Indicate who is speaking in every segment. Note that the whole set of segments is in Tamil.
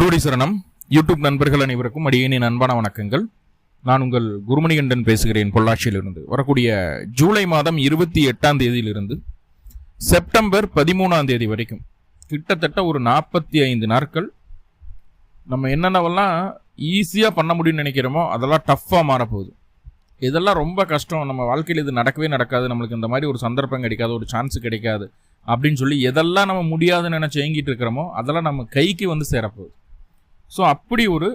Speaker 1: குருடி சரணம் யூடியூப் நண்பர்கள் அனைவருக்கும் அடியேனின் அன்பான வணக்கங்கள். நான் உங்கள் குருமணிகண்டன் பேசுகிறேன் பொள்ளாச்சியிலிருந்து. வரக்கூடிய ஜூலை மாதம் இருபத்தி எட்டாம் தேதியிலிருந்து செப்டம்பர் பதிமூணாம் தேதி வரைக்கும் கிட்டத்தட்ட ஒரு நாற்பத்தி ஐந்து நாட்கள் நம்ம என்னென்னவெல்லாம் ஈஸியாக பண்ண முடியும்னு நினைக்கிறோமோ அதெல்லாம் டஃப்பாக மாறப்போகுது. இதெல்லாம் ரொம்ப கஷ்டம். நம்ம வாழ்க்கையில் இது நடக்கவே நடக்காது. நம்மளுக்கு இந்த மாதிரி ஒரு சந்தர்ப்பம் கிடைக்காது ஒரு சான்ஸ் கிடைக்காது அப்படின்னு சொல்லி எதெல்லாம் நம்ம முடியாதுன்னு நினச்சி ஏங்கிட்டு இருக்கிறோமோ அதெல்லாம் நம்ம கைக்கு வந்து சேரப்போகுது. ஸோ அப்படி ஒரு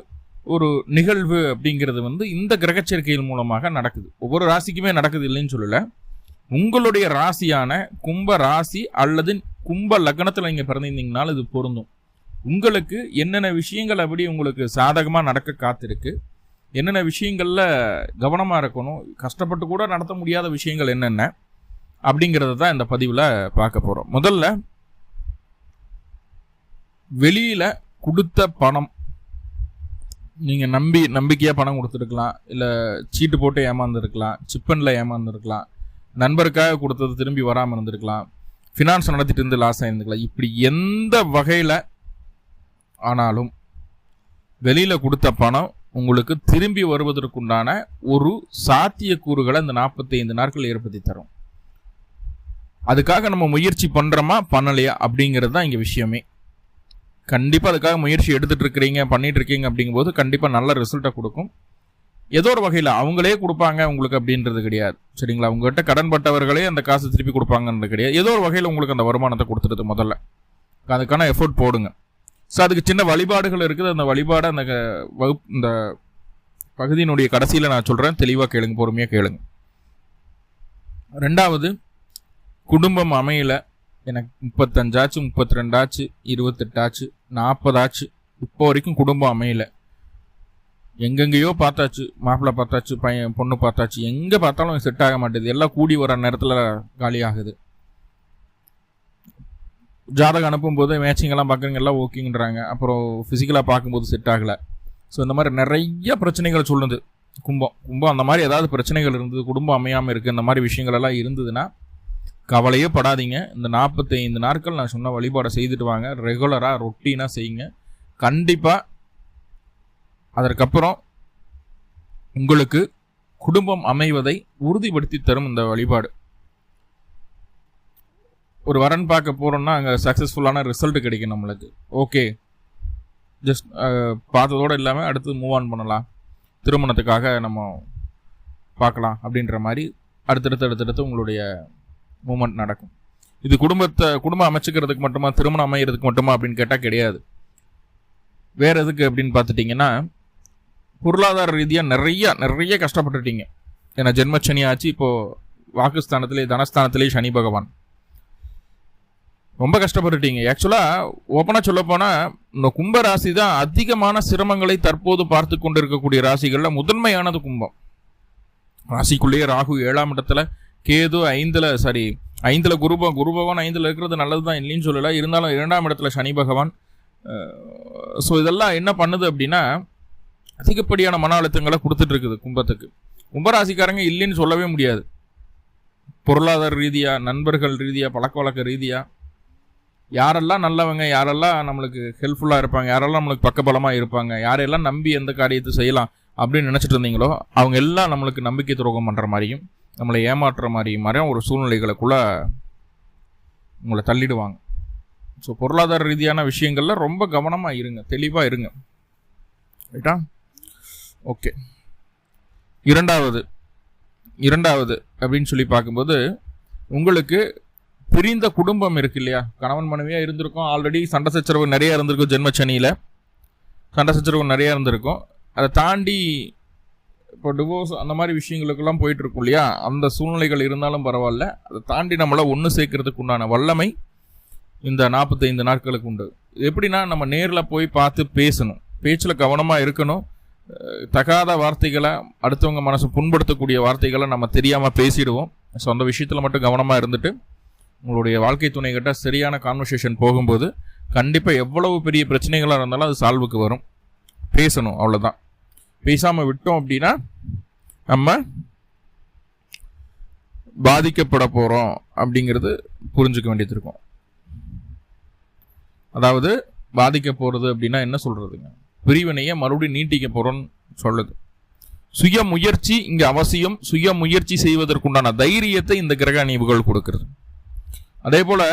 Speaker 1: ஒரு நிகழ்வு அப்படிங்கிறது வந்து இந்த கிரகச்சேர்க்கையின் மூலமாக நடக்குது. ஒவ்வொரு ராசிக்குமே நடக்குது இல்லைன்னு சொல்லலை. உங்களுடைய ராசியான கும்ப ராசி அல்லது கும்ப லக்னத்தில் நீங்கள் பிறந்திருந்தீங்கனாலும் இது பொருந்தும். உங்களுக்கு என்னென்ன விஷயங்கள் அப்படி உங்களுக்கு சாதகமாக நடக்க காத்திருக்கு? என்னென்ன விஷயங்களில் கவனமாக இருக்கணும்? கஷ்டப்பட்டு கூட நடத்த முடியாத விஷயங்கள் என்னென்ன? அப்படிங்கிறத தான் இந்த பதிவில் பார்க்க போகிறோம் முதல்ல வெளியில் கொடுத்த பணம். நீங்கள் நம்பி நம்பிக்கையாக பணம் கொடுத்துருக்கலாம். இல்லை சீட்டு போட்டு ஏமாந்துருக்கலாம். சிப்பனில் ஏமாந்துருக்கலாம். நண்பருக்காக கொடுத்தது திரும்பி வராமல் இருந்திருக்கலாம். ஃபினான்ஸ் நடத்திட்டு இருந்து லாஸ் ஆகிருந்துக்கலாம் இப்படி எந்த வகையில் ஆனாலும் வெளியில் கொடுத்த பணம் உங்களுக்கு திரும்பி வருவதற்குண்டான ஒரு சாத்தியக்கூறுகளை இந்த நாற்பத்தைந்து நாட்கள் ஏற்படுத்தி தரும். அதுக்காக நம்ம முயற்சி பண்ணுறோமா பண்ணலையா? அப்படிங்கிறது தான் இங்கே விஷயமே. கண்டிப்பாக அதுக்காக முயற்சி எடுத்துட்டு இருக்கிறீங்க பண்ணிட்டு இருக்கீங்க அப்படிங்கும்போது கண்டிப்பாக நல்ல ரிசல்ட்டை கொடுக்கும். ஏதோ ஒரு வகையில் அவங்களே கொடுப்பாங்க உங்களுக்கு அப்படின்றது கிடையாது. சரிங்களா? உங்ககிட்ட கடன்பட்டவர்களே அந்த காசு திருப்பி கொடுப்பாங்கன்றது கிடையாது. ஏதோ ஒரு வகையில் உங்களுக்கு அந்த வருமானத்தை கொடுத்துருது முதல்ல. அதுக்கான எஃபோர்ட் போடுங்க. ஸோ அதுக்கு சின்ன வழிபாடுகள் இருக்குது. அந்த வழிபாடு அந்த வகுப்பு இந்த பகுதியினுடைய கடைசியில் நான் சொல்கிறேன் தெளிவாக கேளுங்க பொறுமையாக கேளுங்க. ரெண்டாவது குடும்பம் அமையலை. எனக்கு முப்பத்தஞ்சாச்சு முப்பத்தி ரெண்டாச்சு இருபத்தெட்டாச்சு நாற்பதாச்சு இப்போ வரைக்கும் குடும்பம் அமையல. எங்கெங்கேயோ பார்த்தாச்சு மாப்பிள்ளை பார்த்தாச்சு பையன் பொண்ணு பார்த்தாச்சு எங்கே பார்த்தாலும் செட் ஆக மாட்டேது. எல்லாம் கூடி வர நேரத்தில் காலி ஆகுது. ஜாதகம் அனுப்பும்போது மேட்சிங்கெல்லாம் பார்க்குறவங்க எல்லாம் ஓகேங்கிறாங்க. அப்புறம் ஃபிசிக்கலாக பார்க்கும்போது செட் ஆகலை. ஸோ இந்த மாதிரி நிறைய பிரச்சனைகள் சொல்லுது. கும்பம். கும்பம் அந்த மாதிரி ஏதாவது பிரச்சனைகள் இருந்தது குடும்பம் அமையாமல் இருக்குது இந்த மாதிரி விஷயங்கள் எல்லாம் இருந்ததுன்னா கவலையே படாதீங்க. இந்த நாற்பத்தைந்து நாட்கள் நான் சொன்ன வழிபாடை செய்துட்டு வாங்க. ரெகுலராக ரொட்டீனாக செய்யுங்க. கண்டிப்பாக அதற்கப்புறம் உங்களுக்கு குடும்பம் அமைவதை உறுதிப்படுத்தி தரும் இந்த வழிபாடு. ஒரு வரன் பார்க்க போகிறோம்னா அங்கே சக்ஸஸ்ஃபுல்லான ரிசல்ட் கிடைக்கும் நம்மளுக்கு. ஓகே ஜஸ்ட் பார்த்ததோடு இல்லாமல் அடுத்து மூவ் ஆன் பண்ணலாம். திருமணத்துக்காக நம்ம பார்க்கலாம் அப்படின்ற மாதிரி அடுத்தடுத்து அடுத்தடுத்து உங்களுடைய மூமெண்ட் நடக்கும். இது குடும்பத்தை குடும்பம் அமைச்சுக்கிறதுக்கு மட்டுமா திருமணம் அமைகிறதுக்கு மட்டுமா அப்படின்னு கேட்டால் கிடையாது. வேற எதுக்கு அப்படின்னு பார்த்துட்டிங்கன்னா பொருளாதார ரீதியாக நிறைய நிறைய கஷ்டப்பட்டுட்டீங்க. ஏன்னா ஜென்மச்சனி ஆச்சு இப்போது வாக்குஸ்தானத்துலேயே தனஸ்தானத்துலேயே சனி பகவான். ரொம்ப கஷ்டப்பட்டுட்டீங்க. ஆக்சுவலாக ஓப்பனாக சொல்ல போனால் இந்த கும்ப ராசி தான் அதிகமான சிரமங்களை தற்போது பார்த்து கொண்டு இருக்கக்கூடிய ராசிகளில் முதன்மையானது கும்பம். ராசிக்குள்ளேயே ராகு ஏழாம் இடத்துல கேது ஐந்தில் சாரி ஐந்தில் குரு பகவான் ஐந்தில் இருக்கிறது நல்லது தான் இல்லைன்னு சொல்லலை. இருந்தாலும் இரண்டாம் இடத்துல சனி பகவான் ஸோ இதெல்லாம் என்ன பண்ணுது அப்படின்னா அதிகப்படியான மன அழுத்தங்களை கொடுத்துட்டு இருக்குது கும்பத்துக்கு. கும்பராசிக்காரங்க இல்லைன்னு சொல்லவே முடியாது. பொருளாதார ரீதியாக நண்பர்கள் ரீதியாக பழக்க வழக்க ரீதியாக யாரெல்லாம் நல்லவங்க யாரெல்லாம் நம்மளுக்கு ஹெல்ப்ஃபுல்லாக இருப்பாங்க யாரெல்லாம் நம்மளுக்கு பக்கபலமாக இருப்பாங்க யாரெல்லாம் நம்பி எந்த காரியத்தை செய்யலாம் அப்படின்னு நினச்சிட்டு இருந்தீங்களோ அவங்க எல்லாம் நம்மளுக்கு நம்பிக்கை துரோகம் பண்ணுற மாதிரியும் நம்மளை ஏமாற்றுற மாதிரி மாதிரியும் ஒரு சூழ்நிலைகளுக்குள்ளே உங்களை தள்ளிடுவாங்க. ஸோ பொருளாதார ரீதியான விஷயங்களில் ரொம்ப கவனமாக இருங்க தெளிவாக இருங்க. ரைட்டா ஓகே இரண்டாவது இரண்டாவது அப்படின்னு சொல்லி பார்க்கும்போது உங்களுக்கு பிரிந்த குடும்பம் இருக்கு இல்லையா? கணவன் மனைவியாக இருந்திருக்கும் ஆல்ரெடி சண்டை சச்சரவு நிறையா இருந்திருக்கும் ஜென்மச்சனியில். சண்டை சச்சரவு நிறையா இருந்திருக்கும். அதை தாண்டி இப்போ டிவோர்ஸ் அந்த மாதிரி விஷயங்களுக்கெல்லாம் போயிட்டு இருக்கும் இல்லையா? அந்த சூழ்நிலைகள் இருந்தாலும் பரவாயில்ல. அதை தாண்டி நம்மளை ஒன்று சேர்க்கறதுக்கு உண்டான வல்லமை இந்த நாற்பத்தைந்து நாட்களுக்கு உண்டு. எப்படின்னா நம்ம நேரில் போய் பார்த்து பேசணும். பேச்சில் கவனமாக இருக்கணும். தகாத வார்த்தைகளை அடுத்தவங்க மனசை புண்படுத்தக்கூடிய வார்த்தைகளை நம்ம தெரியாமல் பேசிடுவோம். ஸோ அந்த விஷயத்தில் மட்டும் கவனமாக இருந்துட்டு உங்களுடைய வாழ்க்கை துணை கிட்ட சரியான கான்வர்சேஷன் போகும்போது கண்டிப்பாக எவ்வளவு பெரிய பிரச்சனைகளாக இருந்தாலும் அது சால்வுக்கு வரும். பேசணும் அவ்வளோதான் பேசாமல் விட்டோம் அப்படின்னா நம்ம பாதிக்கப்பட போகிறோம் அப்படிங்கிறது புரிஞ்சுக்க வேண்டியது இருக்கும். அதாவது பாதிக்க போகிறது அப்படின்னா என்ன சொல்கிறதுங்க பிரிவினையை மறுபடியும் நீட்டிக்க போகிறோன்னு சொல்லுது. சுய முயற்சி இங்கே அவசியம். சுய முயற்சி செய்வதற்குண்டான தைரியத்தை இந்த கிரக அணிவுகள் கொடுக்கிறது. அதே போல்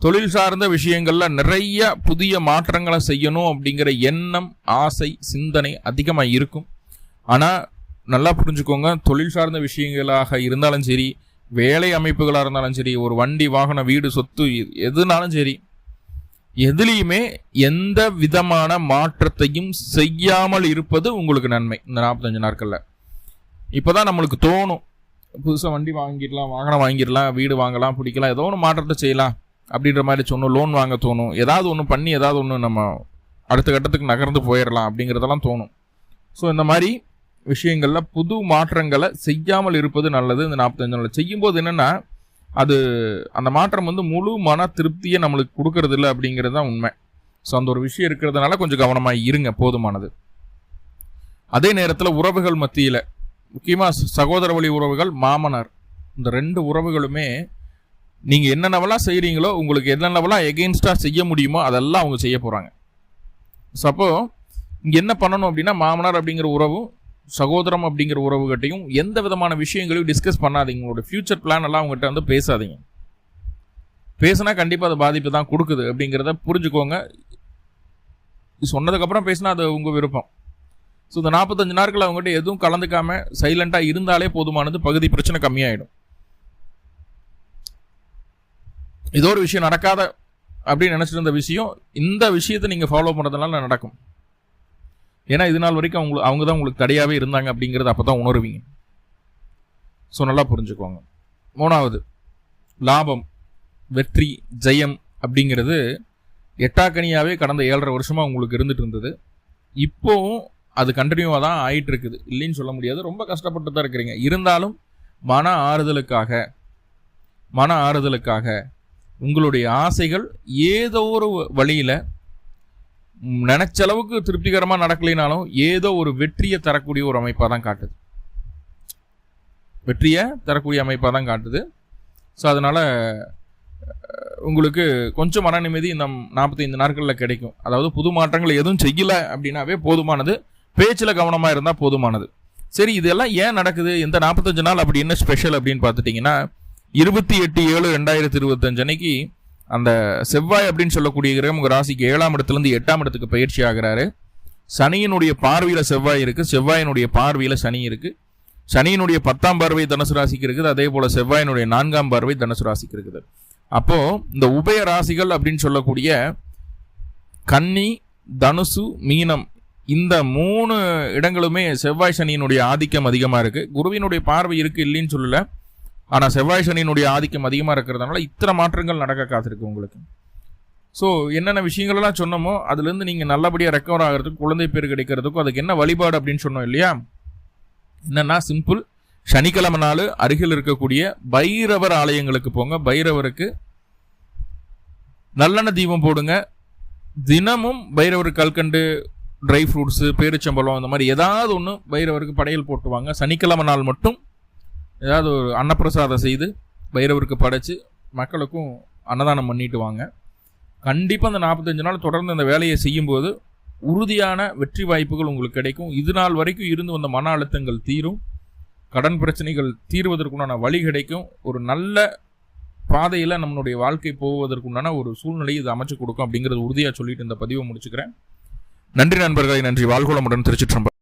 Speaker 1: தொழில் சார்ந்த விஷயங்களில் நிறைய புதிய மாற்றங்களை செய்யணும் அப்படிங்கிற எண்ணம் ஆசை சிந்தனை அதிகமாக இருக்கும். ஆனால் நல்லா புரிஞ்சுக்கோங்க தொழில் சார்ந்த விஷயங்களாக இருந்தாலும் சரி வேலை அமைப்புகளாக இருந்தாலும் சரி ஒரு வண்டி வாகனம் வீடு சொத்து எதுனாலும் சரி எதுலேயுமே எந்த விதமான மாற்றத்தையும் செய்யாமல் இருப்பது உங்களுக்கு நன்மை இந்த நாற்பத்தஞ்சு நாட்களில். இப்போ தான் நம்மளுக்கு தோணும் புதுசாக வண்டி வாங்கிடலாம் வாகனம் வாங்கிடலாம் வீடு வாங்கலாம் பிடிக்கலாம் ஏதோ ஒன்று மாற்றத்தை செய்யலாம் அப்படின்ற மாதிரி சொன்னோம் லோன் வாங்க தோணும் ஏதாவது ஒன்று பண்ணி ஏதாவது ஒன்று நம்ம அடுத்த கட்டத்துக்கு நகர்ந்து போயிடலாம் அப்படிங்கிறதெல்லாம் தோணும். ஸோ இந்த மாதிரி விஷயங்களில் புது மாற்றங்களை செய்யாமல் இருப்பது நல்லது இந்த நாற்பத்தஞ்சு நாள் செய்யும்போது என்னென்னா அது அந்த மாற்றம் வந்து முழு மன திருப்தியை நம்மளுக்கு கொடுக்கறது இல்லை அப்படிங்கிறது தான் உண்மை. ஸோ அந்த ஒரு விஷயம் இருக்கிறதுனால கொஞ்சம் கவனமாக இருங்க போதுமானது. அதே நேரத்தில் உறவுகள் மத்தியில் முக்கியமாக சகோதர வழி உறவுகள் மாமனார். இந்த ரெண்டு உறவுகளுமே நீங்கள் என்னென்னவெல்லாம் செய்கிறீங்களோ உங்களுக்கு என்னென்னவெல்லாம் எகெயின்ஸ்டாக செய்ய முடியுமோ அதெல்லாம் அவங்க செய்ய போகிறாங்க ஸோ அப்போது இங்கே என்ன பண்ணணும் அப்படின்னா மாமனார் அப்படிங்கிற உறவும் சகோதரம் அப்படிங்கிற உறவுகிட்டையும் எந்த விதமான விஷயங்களையும் டிஸ்கஸ் பண்ணாதீங்க. உங்களோட ஃப்யூச்சர் பிளான் எல்லாம் அவங்ககிட்ட வந்து பேசாதீங்க. பேசினா கண்டிப்பாக அது பாதிப்பு தான் கொடுக்குது அப்படிங்கிறத புரிஞ்சுக்கோங்க. சொன்னதுக்கப்புறம் பேசினா அது உங்கள் விருப்பம். ஸோ இந்த நாற்பத்தஞ்சு நாட்கள் அவங்ககிட்ட எதுவும் கலந்துக்காம சைலண்ட்டாக இருந்தாலே போதுமானது. பகுதி பிரச்சனை கம்மியாயிடும். ஏதோ ஒரு விஷயம் நடக்காத அப்படின்னு நினச்சிட்டு இருந்த விஷயம் இந்த விஷயத்தை நீங்கள் ஃபாலோ பண்ணுறதுனால நடக்கும். ஏன்னா இது நாள் வரைக்கும் அவங்க அவங்க தான் உங்களுக்கு தடையாகவே இருந்தாங்க அப்படிங்கிறது அப்போ தான் உணர்வீங்க. ஸோ நல்லா புரிஞ்சுக்கோங்க. மூணாவது லாபம் வெற்றி ஜெயம் அப்படிங்கிறது எட்டாக்கனியாகவே கடந்த ஏழரை வருஷமாக உங்களுக்கு இருந்துட்டு இருந்தது. இப்போவும் அது கண்டினியூவாக தான் ஆயிட்டு இருக்குது இல்லைன்னு சொல்ல முடியாது. ரொம்ப கஷ்டப்பட்டு தான் இருக்கிறீங்க. இருந்தாலும் மன ஆறுதலுக்காக மன ஆறுதலுக்காக உங்களுடைய ஆசைகள் ஏதோ ஒரு வழியில் நினைச்ச அளவுக்கு திருப்திகரமாக நடக்கலைனாலும் ஏதோ ஒரு வெற்றியை தரக்கூடிய ஒரு அமைப்பாக தான் காட்டுது. வெற்றியை தரக்கூடிய அமைப்பாக தான் காட்டுது. ஸோ அதனால் உங்களுக்கு கொஞ்சம் மன நிம்மதி இந்த நாற்பத்தைந்து நாட்களில் கிடைக்கும். அதாவது புது மாற்றங்கள் எதுவும் செய்யலை அப்படின்னாவே போதுமானது. பேச்சில் கவனமாக இருந்தால் போதுமானது. சரி இதெல்லாம் ஏன் நடக்குது? இந்த நாற்பத்தஞ்சு நாள் அப்படி என்ன ஸ்பெஷல் அப்படின்னு பார்த்துட்டிங்கன்னா இருபத்தி எட்டு ஏழு ரெண்டாயிரத்தி இருபத்தஞ்சு அன்னைக்கு அந்த செவ்வாய் அப்படின்னு சொல்லக்கூடிய கிரகம் உங்கள் ராசிக்கு ஏழாம் இடத்துலேருந்து எட்டாம் இடத்துக்கு பயிற்சி ஆகிறாரு. சனியினுடைய பார்வையில் செவ்வாய் இருக்குது செவ்வாயினுடைய பார்வையில் சனி இருக்குது சனியினுடைய பத்தாம் பார்வை தனுசு ராசிக்கு இருக்குது. அதே போல் செவ்வாயினுடைய நான்காம் பார்வை தனுசு ராசிக்கு இருக்குது. அப்போது இந்த உபய ராசிகள் அப்படின்னு சொல்லக்கூடிய கன்னி தனுசு மீனம் இந்த மூணு இடங்களுமே செவ்வாய் சனியினுடைய ஆதிக்கம் அதிகமாக இருக்குது குருவினுடைய பார்வை இருக்குது இல்லைன்னு சொல்லலை. ஆனால் செவ்வாய் சனியினுடைய ஆதிக்கம் அதிகமாக இருக்கிறதுனால இத்தனை மாற்றங்கள் நடக்க காத்திருக்கு உங்களுக்கு. ஸோ என்னென்ன விஷயங்கள்லாம் சொன்னோமோ அதுலேருந்து நீங்கள் நல்லபடியாக ரெக்கவர் ஆகிறதுக்கும் குழந்தை பேர் கிடைக்கிறதுக்கும் அதுக்கு என்ன வழிபாடு அப்படின்னு சொன்னோம் இல்லையா? என்னென்னா சிம்பிள் சனிக்கிழமை நாள் அருகில் இருக்கக்கூடிய பைரவர் ஆலயங்களுக்கு போங்க. பைரவருக்கு நல்லெண்ண தீபம் போடுங்க. தினமும் பைரவர் கல்கண்டு ட்ரை ஃப்ரூட்ஸு பேரிச்சம்பழம் அந்த மாதிரி ஏதாவது ஒன்று பைரவருக்கு படையல் போட்டுவாங்க. சனிக்கிழமை நாள் மட்டும் ஏதாவது ஒரு அன்னப்பிரசாதம் செய்து பைரவருக்கு படைச்சு மக்களுக்கும் அன்னதானம் பண்ணிட்டு வாங்க. கண்டிப்பாக அந்த நாற்பத்தஞ்சு நாள் தொடர்ந்து அந்த வேலையை செய்யும்போது உறுதியான வெற்றி வாய்ப்புகள் உங்களுக்கு கிடைக்கும். இது நாள் வரைக்கும் இருந்து வந்த மன அழுத்தங்கள் தீரும். கடன் பிரச்சனைகள் தீர்வதற்குண்டான வழி கிடைக்கும். ஒரு நல்ல பாதையில் நம்மளுடைய வாழ்க்கை போவதற்குண்டான ஒரு சூழ்நிலையை இது அமைச்சு கொடுக்கும் அப்படிங்கிறது உறுதியாக சொல்லிட்டு இந்த பதிவை முடிச்சுக்கிறேன். நன்றி நண்பர்களை நன்றி. வாழ்கோளமுடன் திருச்சிற்றம்பலம்.